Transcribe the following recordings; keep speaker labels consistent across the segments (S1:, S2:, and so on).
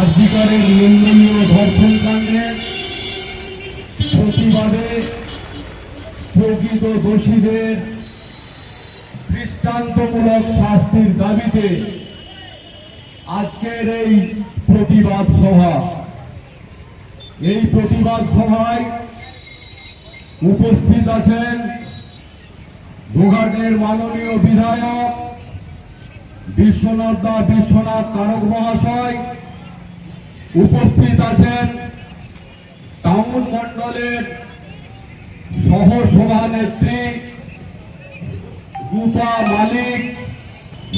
S1: আর্জিকরের নিন্দনীয় ধর্ষণ কাণ্ডের প্রতিবাদে প্রকৃত দোষীদের দৃষ্টান্তমূলক শাস্তির দাবিতে আজকের এই প্রতিবাদ সভা। এই প্রতিবাদ সভায় উপস্থিত আছেন গোঘাটের মাননীয় বিধায়ক বিশ্বনাথ দা বিশ্বনাথ তারক মহাশয় উপস্থিত আছেন টাউন মন্ডলের সহ সভানেত্রী রূপা মালিক।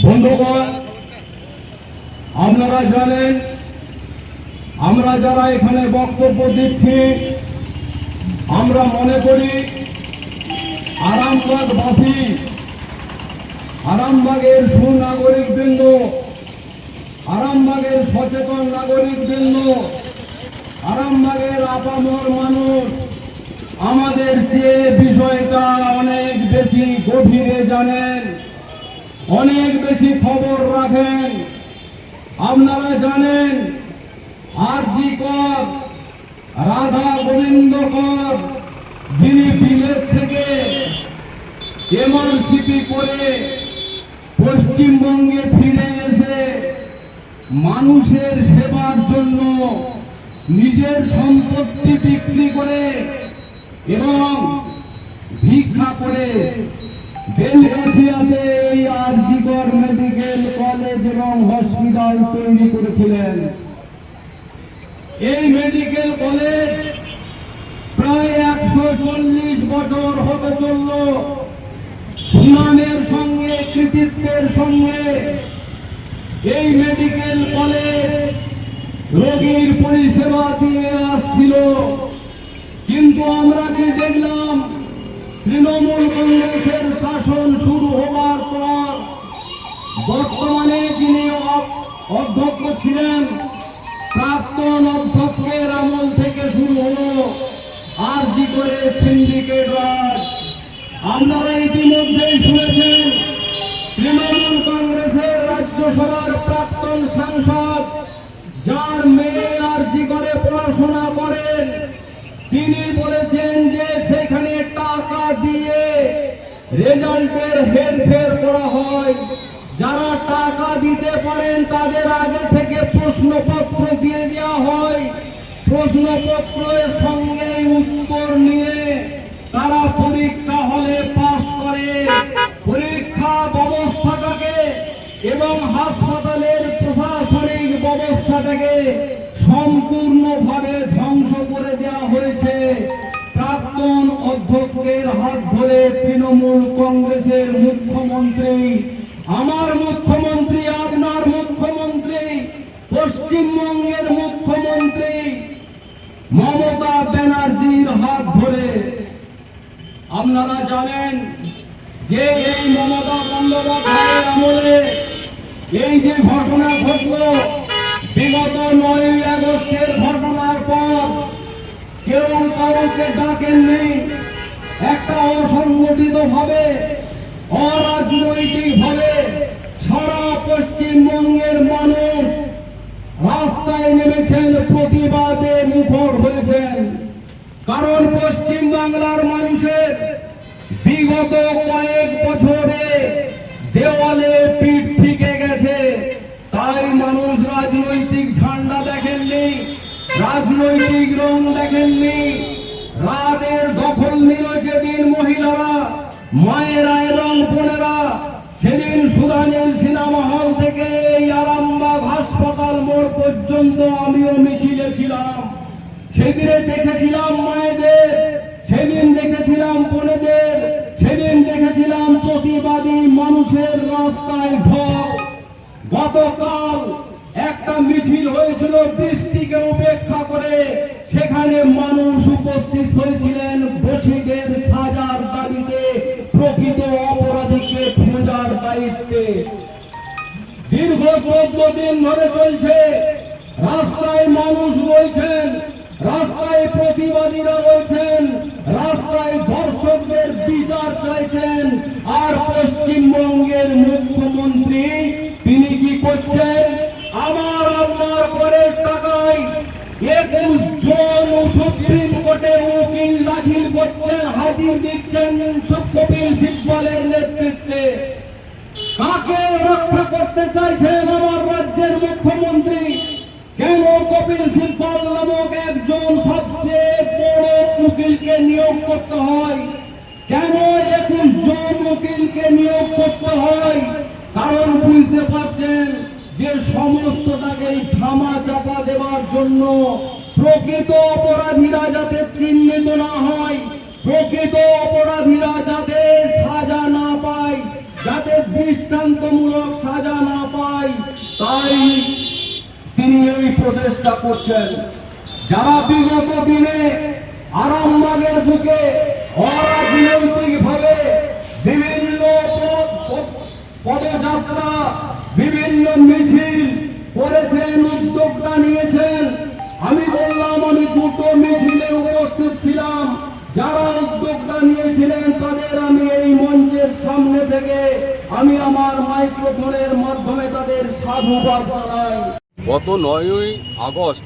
S1: বন্ধুগণ, আপনারা জানেন, আমরা যারা এখানে বক্তব্য দিচ্ছি, আমরা মনে করি আরামবাগবাসী, আরামবাগের সুনাগরিক বৃন্দ আরামবাগের সচেতন নাগরিক বৃন্দ, আরামবাগের আপামর মানুষ, আমাদের যে বিষয়টা অনেক বেশি গভীরে জানেন, অনেক বেশি খবর রাখেন। আপনারা জানেন আর জি কর, রাধা গোবিন্দ কর, যিনি বিলেত থেকে এমআরসিপি করে পশ্চিমবঙ্গে ফিরে মানুষের সেবার জন্য নিজের সম্পত্তি বিক্রি করে এবং ভিক্ষা করে বেলগাছিয়াতে এই আরজিকর মেডিকেল কলেজ এবং হসপিটাল তৈরি করেছিলেন। এই মেডিকেল কলেজ প্রায় একশো চল্লিশ বছর হতে চলল। সুনামের সঙ্গে, কৃতিত্বের সঙ্গে এই মেডিকেল কলেজ রোগীর পরিষেবা দিয়ে আসছিল। কিন্তু আমরা যে দেখলাম, তৃণমূল কংগ্রেসের শাসন শুরু হওয়ার পর বর্তমানে যিনি অধ্যক্ষ ছিলেন, প্রাক্তন অধ্যক্ষের আমল থেকে শুরু হলো আর জি করে সিন্ডিকেট রাজ। আপনারা ইতিমধ্যেই রাজ্যসভার প্রাক্তন সাংসদ, যার মেয়ে আর জি করে পড়াশোনা করেন, তিনি বলেছেন যে সেখানে টাকা দিয়ে রেজাল্টের হেরফের করা হয়। যারা টাকা দিতে পারেন, তাদের আগে থেকে প্রশ্নপত্র দিয়ে দেওয়া হয়। প্রশ্নপত্রের সঙ্গে উত্তর এবং হাসপাতালের প্রশাসনিক ব্যবস্থাটাকে সম্পূর্ণভাবে ধ্বংস করে দেওয়া হয়েছে। প্রাক্তন অধ্যক্ষের হাত ধরে তৃণমূল কংগ্রেসের মুখ্যমন্ত্রী, আমার মুখ্যমন্ত্রী, আপনার মুখ্যমন্ত্রী, পশ্চিমবঙ্গের মুখ্যমন্ত্রী মমতা ব্যানার্জির হাত ধরে। আপনারা জানেন যে এই মমতা বন্দ্যোপাধ্যায়ের আমলে এই যে ঘটনা ঘটলো, বিগত নয় আগস্টের ঘটনার পর কেউ কাউকে ডাকেননি। একটা অসংগঠিত ভাবে অরাজনৈতিক ভাবে সারা পশ্চিমবঙ্গের মানুষ রাস্তায় নেমেছেন, প্রতিবাদে মুখর হয়েছেন। কারণ পশ্চিম বাংলার মানুষের বিগত কয়েক বছরে দেওয়ালে পিঠ থেকে গেছে তাই মানুষ রাজনৈতিক ঝান্ডা দেখেননি রাজনৈতিক রং দেখেননি। রাতের দখল নিল যেদিন মহিলারা মায়েরা এবং বোনেরা। সেদিন সুদানের সিনেমা হল থেকে এই আরামবাগ হাসপাতাল মোড় পর্যন্ত আমিও মিছিলে ছিলাম। সেদিনে দেখেছিলাম মায়েদের, সেদিন দেখেছিলাম বোনেদের, সেদিন দেখেছিলাম প্রতিবাদী মানুষের রাস্তায় ঢল। গতকাল একটা মিছিল হয়েছিল বৃষ্টিকে উপেক্ষা করে সেখানে মানুষ উপস্থিত হয়েছিলেন বসিদের সাজার দাবিতে প্রকৃত অপরাধীকে খোঁজার দায়িত্বে। দীর্ঘ চোদ্দ দিন ধরে চলছে, রাস্তায় মানুষ রয়েছেন, রাস্তায় প্রতিবাদীরা রয়েছেন সিব্বলের নেতৃত্বে কাকে রক্ষা করতে চাইছেন আমার রাজ্যের মুখ্যমন্ত্রী? কেন কপিল সিব্বল নামক একজন সবচেয়ে বড় উকিলকে নিয়োগ করতে হয়? কেন একুশ জন উকিলকে নিয়োগ করতে হয়? কারণ বুঝতে পারছেন যে সমস্তটাকেই থামা চাপা দেওয়ার জন্য প্রকৃত অপরাধীরা যাতে চিহ্নিত না হয় প্রকৃত অপরাধীরা যাতে সাজা না পায়, যাতে দৃষ্টান্তমূলক সাজা না পায়, তাই তিনি এই প্রচেষ্টা করছেন। যারা বিগত দিনে আরামবাগের বুকে অরাজনৈতিক ভাবে বিভিন্ন পদ- পদ- পদযাত্রা, বিভিন্ন মিছিল করেছেন, উদ্যোগটা নিয়েছেন, আমি বললাম, আমি দুটো মিছিলে উপস্থিত ছিলাম। উদ্যোগটা নিয়েছিলেন তাদের আমি এই মঞ্চের সামনে থেকে, আমি আমার মাইক্রোফোনের মাধ্যমে তাদের সাধুবাদ জানাই।
S2: গত নয়ই আগস্ট,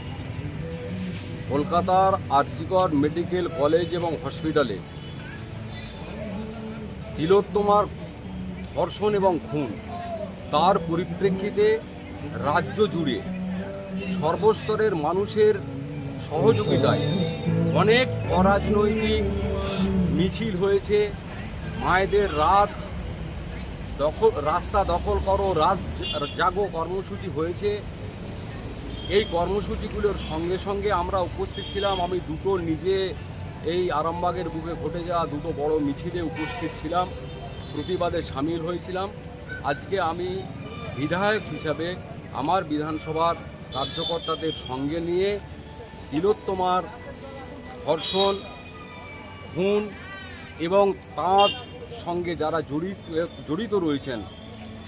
S2: কলকাতার আর্জিকর মেডিকেল কলেজ এবং হসপিটালে তিলোত্তমার ধর্ষণ এবং খুন, তার পরিপ্রেক্ষিতে রাজ্য জুড়ে সর্বস্তরের মানুষের সহযোগিতায় অনেক অরাজনৈতিক মিছিল হয়েছে। মায়েদের রাত দখল, রাস্তা দখল করো, রাত জাগো কর্মসূচি হয়েছে। এই কর্মসূচিগুলোর সঙ্গে সঙ্গে আমরা উপস্থিত ছিলাম। আমি দুটো নিজে এই আরামবাগের বুকে ঘটে যাওয়া দুটো বড় মিছিলে উপস্থিত ছিলাম। প্রতিবাদে সামিল হয়েছিলাম। আজকে আমি বিধায়ক হিসাবে আমার বিধানসভার কার্যকর্তাদের সঙ্গে নিয়ে তিলোত্তমার ধর্ষণ, খুন এবং তার সঙ্গে যারা জড়িত জড়িত রয়েছেন,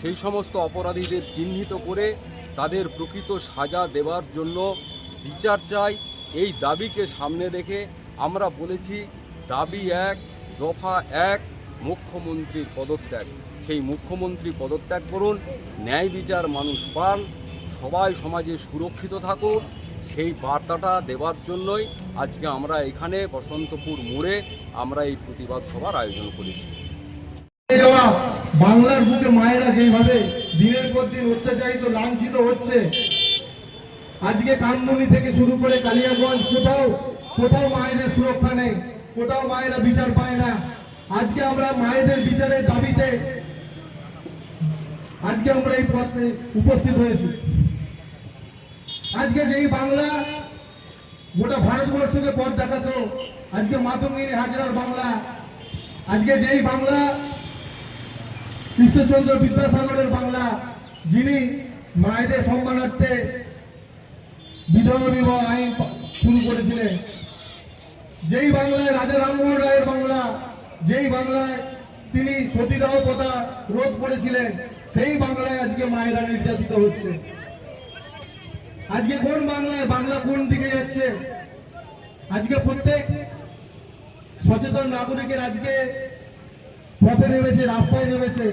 S2: সেই সমস্ত অপরাধীদের চিহ্নিত করে তাদের প্রকৃত সাজা দেওয়ার জন্য বিচার চাই। এই দাবিকে সামনে রেখে আমরা বলেছি, দাবি এক, দফা এক, মুখ্যমন্ত্রীর পদত্যাগ। সেই মুখ্যমন্ত্রী পদত্যাগ করুন, ন্যায় বিচার মানুষ পান, সবাই সমাজে সুরক্ষিত থাকুক, সেই বার্তাটা দেওয়ার জন্যই আজকে আমরা এখানে বসন্তপুর মোড়ে আমরা এই প্রতিবাদ সভার আয়োজন করেছি।
S3: বাংলার বুকে মায়েরা যেভাবে দিনের পর দিন অত্যাচারিত, লাঞ্ছিত হচ্ছে, আজকে কামদুনি থেকে শুরু করে কালিয়াগঞ্জ, কোথাও কোথাও মায়েদের সুরক্ষা নেই, কোথাও মায়েরা বিচার পায় না। আজকে আমরা মায়েদের বিচারের দাবিতে আজকে আমরা এই পথে উপস্থিত হয়েছি। আজকে যেই বাংলা গোটা ভারতবর্ষকে পথ দেখাতো। আজকে মাতঙ্গিনী হাজরার বাংলা। আজকে যেই বাংলা, কৃষ্ণচন্দ্র বিদ্যাসাগরের বাংলা, যিনি মায়েদের সম্মানার্থে বিধবা বিবাহ আইন শুরু করেছিলেন। যেই বাংলায় রাজা রামমোহন রায়ের বাংলা, যেই বাংলায় তিনি সতীদাহ প্রথা রোধ করেছিলেন, সেই বাংলায় আজকে মায়েরা নির্যাতিত হচ্ছে। আজকে কোন বাংলায়, বাংলা কোন দিকে যাচ্ছে? আজকে প্রত্যেক সচেতন নাগরিকের আজকে পথে নেমেছে, রাস্তায় নেমেছে।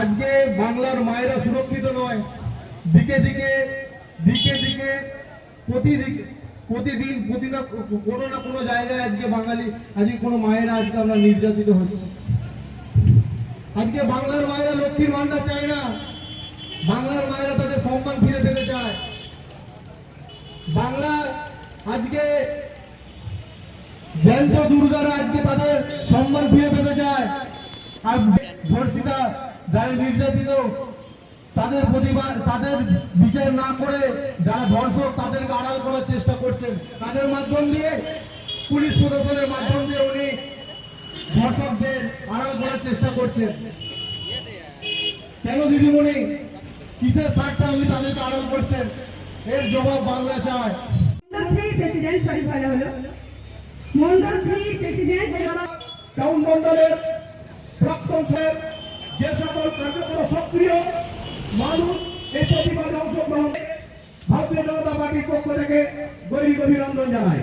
S3: আজকে বাংলার মায়েরা সুরক্ষিত নয়। দিকে দিকে দিকে দিকে প্রতিদিক প্রতিদিন প্রতি না কোনো না কোনো জায়গায় আজকে বাঙালি, আজকে কোনো মায়েরা আজকে আমরা নির্যাতিত হচ্ছে। আজকে বাংলার মায়েরা লক্ষ্মীর ভান্ডার চায় না। বাংলার মায়েরা তাদের সম্মান ফিরে পেতে চায়। বাংলা আজকে জ্যান্ত দুর্গারা আজকে তাদের সম্মান ফিরে পেতে চায়। আর ধর্ষিতা যারা নির্যাতিত, তাদের প্রতিবাদ, তাদের বিচার না করে যারা ধর্ষক, তাদেরকে আড়াল করার চেষ্টা করছেন। তাদের মাধ্যম দিয়ে, পুলিশ প্রশাসনের মাধ্যম দিয়ে উনি ধর্ষকদের আড়াল করার চেষ্টা করছেন। কেন দিদিমণি? কিসের স্বার্থে আপনি তাদেরকে আড়াল করছেন? এর জবাব বাংলা চায়
S4: প্রেসিডেন্ট শরীফ ভালো হলো। মন্ডল প্রেসিডেন্ট
S3: টাউন মন্ডলের প্রাক্তন স্যার যে সকল কার্যক্রম সক্রিয় মানুষ এই প্রতিবাদে অংশগ্রহণ ভারতীয় জনতা পার্টির পক্ষ থেকে গৈরিক অভিনন্দন জানায়